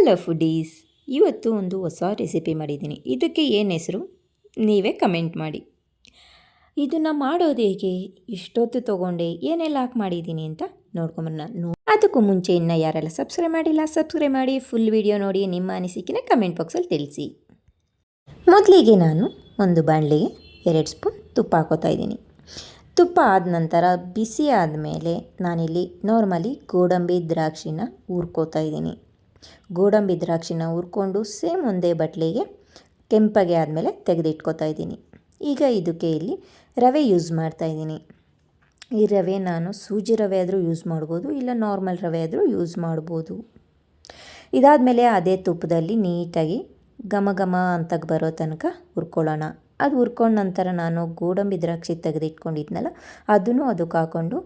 Hello foodies ಇವತ್ತು ಒಂದು ಹೊಸ ರೆಸಿಪಿ ಮಾಡಿದ್ದೀನಿ. ಇದಕ್ಕೆ ಏನು ಹೆಸರು? ನೀವೇ ಕಮೆಂಟ್ ಮಾಡಿ. ಇದನ್ನು ಮಾಡೋದು ಹೇಗೆ? ಎಷ್ಟೊತ್ತು ತೊಗೊಂಡೆ, ಏನೆಲ್ಲ ಹಾಕಿ ಮಾಡಿದ್ದೀನಿ ಅಂತ ನೋಡ್ಕೊಂಬರೋಣ ನೋ ಅದಕ್ಕೂ ಮುಂಚೆ ಇನ್ನು ಯಾರೆಲ್ಲ ಸಬ್ಸ್ಕ್ರೈಬ್ ಮಾಡಿಲ್ಲ ಸಬ್ಸ್ಕ್ರೈಬ್ ಮಾಡಿ ಫುಲ್ ವಿಡಿಯೋ ನೋಡಿ, ನಿಮ್ಮ ಅನಿಸಿಕೆನ ಕಮೆಂಟ್ ಬಾಕ್ಸಲ್ಲಿ ತಿಳಿಸಿ. ಮೊದಲಿಗೆ ನಾನು ಒಂದು ಬಾಣಲಿಗೆ ಎರಡು ಸ್ಪೂನ್ ತುಪ್ಪ ಹಾಕೋತಾ ಇದ್ದೀನಿ. ತುಪ್ಪ ಆದ ನಂತರ ಬಿಸಿ ಆದಮೇಲೆ ನಾನಿಲ್ಲಿ ನಾರ್ಮಲಿ ಗೋಡಂಬಿ ದ್ರಾಕ್ಷಿನ ಹುರ್ಕೋತಾ ಇದ್ದೀನಿ. ಗೋಡಂಬಿ ದ್ರಾಕ್ಷಿನ ಹುರ್ಕೊಂಡು ಸೇಮ್ ಒಂದೇ ಬಟ್ಲಿಗೆ ಕೆಂಪಗೆ ಆದಮೇಲೆ ತೆಗೆದಿಟ್ಕೋತಾ ಇದ್ದೀನಿ. ಈಗ ಇದಕ್ಕೆ ಇಲ್ಲಿ ರವೆ ಯೂಸ್ ಮಾಡ್ತಾ ಇದ್ದೀನಿ. ಈ ರವೆ ನಾನು ಸೂಜಿ ರವೆ ಆದರೂ ಯೂಸ್ ಮಾಡ್ಬೋದು, ಇಲ್ಲ ನಾರ್ಮಲ್ ರವೆ ಆದರೂ ಯೂಸ್ ಮಾಡ್ಬೋದು. ಇದಾದಮೇಲೆ ಅದೇ ತುಪ್ಪದಲ್ಲಿ ನೀಟಾಗಿ ಘಮ ಘಮ ಅಂತ ಬರೋ ತನಕ ಹುರ್ಕೊಳ್ಳೋಣ. ಅದು ಹುರ್ಕೊಂಡ ನಂತರ ನಾನು ಗೋಡಂಬಿ ದ್ರಾಕ್ಷಿ ತೆಗೆದಿಟ್ಕೊಂಡಿದ್ನಲ್ಲ, ಅದನ್ನು ಅದಕ್ಕೆ ಹಾಕ್ಕೊಂಡು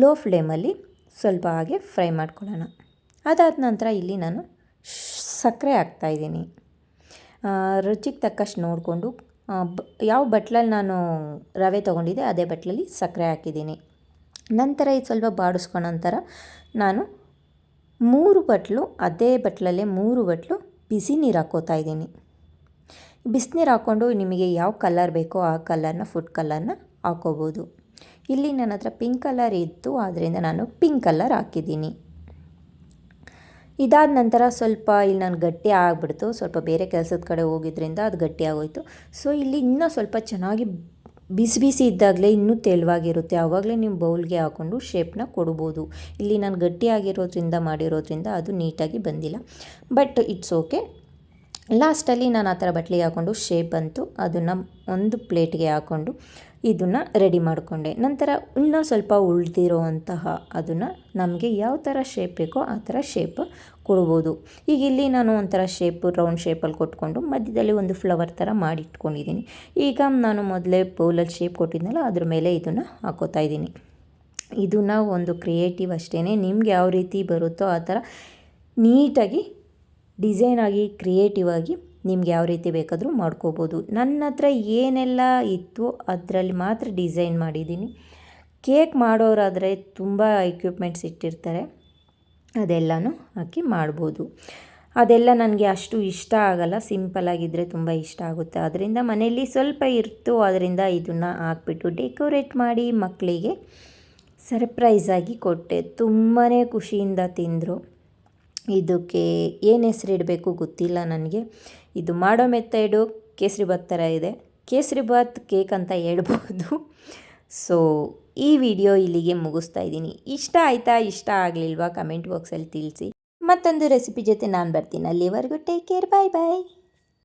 ಲೋ ಫ್ಲೇಮಲ್ಲಿ ಸ್ವಲ್ಪ ಹಾಗೆ ಫ್ರೈ ಮಾಡ್ಕೊಳ್ಳೋಣ. ಅದಾದ ನಂತರ ಇಲ್ಲಿ ನಾನು ಸಕ್ಕರೆ ಹಾಕ್ತಾಯಿದ್ದೀನಿ ರುಚಿಗೆ ತಕ್ಕಷ್ಟು ನೋಡಿಕೊಂಡು ಯಾವ ಬಟ್ಲಲ್ಲಿ ನಾನು ರವೆ ತೊಗೊಂಡಿದ್ದೆ ಅದೇ ಬಟ್ಲಲ್ಲಿ ಸಕ್ಕರೆ ಹಾಕಿದ್ದೀನಿ. ನಂತರ ಇದು ಸ್ವಲ್ಪ ಬಾಡಿಸ್ಕೊಂಡ ನಂತರ ನಾನು ಮೂರು ಬಟ್ಲು, ಅದೇ ಬಟ್ಲಲ್ಲೇ ಮೂರು ಬಟ್ಲು ಬಿಸಿ ನೀರು ಹಾಕೋತಾ ಇದ್ದೀನಿ. ಬಿಸಿನೀರು ಹಾಕ್ಕೊಂಡು ನಿಮಗೆ ಯಾವ ಕಲರ್ ಬೇಕೋ ಆ ಕಲರ್ನ, ಫುಡ್ ಕಲರ್ನ ಹಾಕೋಬೋದು. ಇಲ್ಲಿ ನನ್ನ ಹತ್ರ ಪಿಂಕ್ ಕಲರ್ ಇತ್ತು ಆದ್ದರಿಂದ ನಾನು ಪಿಂಕ್ ಕಲರ್ ಹಾಕಿದ್ದೀನಿ. ಇದಾದ ನಂತರ ಸ್ವಲ್ಪ ಇಲ್ಲಿ ನಾನು ಗಟ್ಟಿ ಆಗಿಬಿಡ್ತು. ಸ್ವಲ್ಪ ಬೇರೆ ಕೆಲಸದ ಕಡೆ ಹೋಗಿದ್ರಿಂದ ಅದು ಗಟ್ಟಿ ಆಗೋಯ್ತು. ಸೊ ಇಲ್ಲಿ ಇನ್ನೂ ಸ್ವಲ್ಪ ಚೆನ್ನಾಗಿ ಬಿಸಿ ಬಿಸಿ ಇದ್ದಾಗಲೇ ಇನ್ನೂ ತೆಳುವಾಗಿರುತ್ತೆ. ಆವಾಗಲೇ ನೀವು ಬೌಲ್ಗೆ ಹಾಕ್ಕೊಂಡು ಶೇಪ್ನ ಕೊಡ್ಬೋದು. ಇಲ್ಲಿ ನಾನು ಗಟ್ಟಿಯಾಗಿರೋದ್ರಿಂದ ಮಾಡಿರೋದ್ರಿಂದ ಅದು ನೀಟಾಗಿ ಬಂದಿಲ್ಲ. ಬಟ್ ಇಟ್ಸ್ ಓಕೆ ಲಾಸ್ಟಲ್ಲಿ ನಾನು ಆ ಥರ ಬಟ್ಲಿಗೆ ಹಾಕ್ಕೊಂಡು ಶೇಪ್ ಬಂತು. ಅದನ್ನು ಒಂದು ಪ್ಲೇಟ್ಗೆ ಹಾಕ್ಕೊಂಡು ಇದನ್ನು ರೆಡಿ ಮಾಡಿಕೊಂಡೆ. ನಂತರ ಇನ್ನೂ ಸ್ವಲ್ಪ ಉಳಿದಿರೋ ಅಂತಹ ಅದನ್ನು ನಮಗೆ ಯಾವ ಥರ ಶೇಪ್ ಬೇಕೋ ಆ ಥರ ಶೇಪ್ ಕೊಡ್ಬೋದು. ಈಗ ಇಲ್ಲಿ ನಾನು ಒಂಥರ ಶೇಪ್ ರೌಂಡ್ ಶೇಪಲ್ಲಿ ಕೊಟ್ಕೊಂಡು ಮಧ್ಯದಲ್ಲಿ ಒಂದು ಫ್ಲವರ್ ಥರ ಮಾಡಿ ಇಟ್ಕೊಂಡಿದ್ದೀನಿ ಈಗ ನಾನು ಮೊದಲೇ ಬೌಲಲ್ಲಿ ಶೇಪ್ ಕೊಟ್ಟಿದ್ನಲ್ಲ, ಅದ್ರ ಮೇಲೆ ಇದನ್ನು ಹಾಕೋತಾ ಇದ್ದೀನಿ. ಇದನ್ನು ಒಂದು ಕ್ರಿಯೇಟಿವ್ ಅಷ್ಟೇ ನಿಮ್ಗೆ ಯಾವ ರೀತಿ ಬರುತ್ತೋ ಆ ಥರ ನೀಟಾಗಿ ಡಿಸೈನ್ ಆಗಿ ಕ್ರಿಯೇಟಿವ್ ಆಗಿ ನಿಮ್ಗೆ ಯಾವ ರೀತಿ ಬೇಕಾದರೂ ಮಾಡ್ಕೋಬೋದು. ನನ್ನ ಹತ್ರ ಏನೆಲ್ಲ ಇತ್ತು ಅದರಲ್ಲಿ ಮಾತ್ರ ಡಿಸೈನ್ ಮಾಡಿದ್ದೀನಿ. ಕೇಕ್ ಮಾಡೋರಾದರೆ ತುಂಬ ಎಕ್ವಿಪ್ಮೆಂಟ್ಸ್ ಇಟ್ಟಿರ್ತಾರೆ. ಅದೆಲ್ಲನೂ ಹಾಕಿ ಮಾಡ್ಬೋದು. ಅದೆಲ್ಲ ನನಗೆ ಅಷ್ಟು ಇಷ್ಟ ಆಗಲ್ಲ. ಸಿಂಪಲಾಗಿದ್ದರೆ ತುಂಬ ಇಷ್ಟ ಆಗುತ್ತೆ. ಅದರಿಂದ ಮನೆಯಲ್ಲಿ ಸ್ವಲ್ಪ ಇರ್ತು ಅದರಿಂದ ಇದನ್ನು ಹಾಕ್ಬಿಟ್ಟು ಡೆಕೋರೇಟ್ ಮಾಡಿ ಮಕ್ಕಳಿಗೆ ಸರ್ಪ್ರೈಸಾಗಿ ಕೊಟ್ಟೆ. ತುಂಬಾ ಖುಷಿಯಿಂದ ತಿಂದರು. ಇದಕ್ಕೆ ಏನು ಹೆಸರಿಡಬೇಕು ಗೊತ್ತಿಲ್ಲ ನನಗೆ. ಇದು ಮಾಡೋ ಮೆತ್ತೈಡು ಕೇಸರಿ ಬಾತ್ ಥರ ಇದೆ. ಕೇಸರಿ ಬಾತ್ ಕೇಕ್ ಅಂತ ಹೇಳ್ಬೋದು. ಸೊ ಈ ವಿಡಿಯೋ ಇಲ್ಲಿಗೆ ಮುಗಿಸ್ತಾ ಇದ್ದೀನಿ. ಇಷ್ಟ ಆಯಿತಾ, ಇಷ್ಟ ಆಗಲಿಲ್ವಾ, ಕಮೆಂಟ್ ಬಾಕ್ಸಲ್ಲಿ ತಿಳಿಸಿ. ಮತ್ತೊಂದು ರೆಸಿಪಿ ಜೊತೆ ನಾನು ಬರ್ತೀನಿ. ಅಲ್ಲಿವರೆಗೂ ಟೇಕ್ ಕೇರ್ ಬಾಯ್ ಬಾಯ್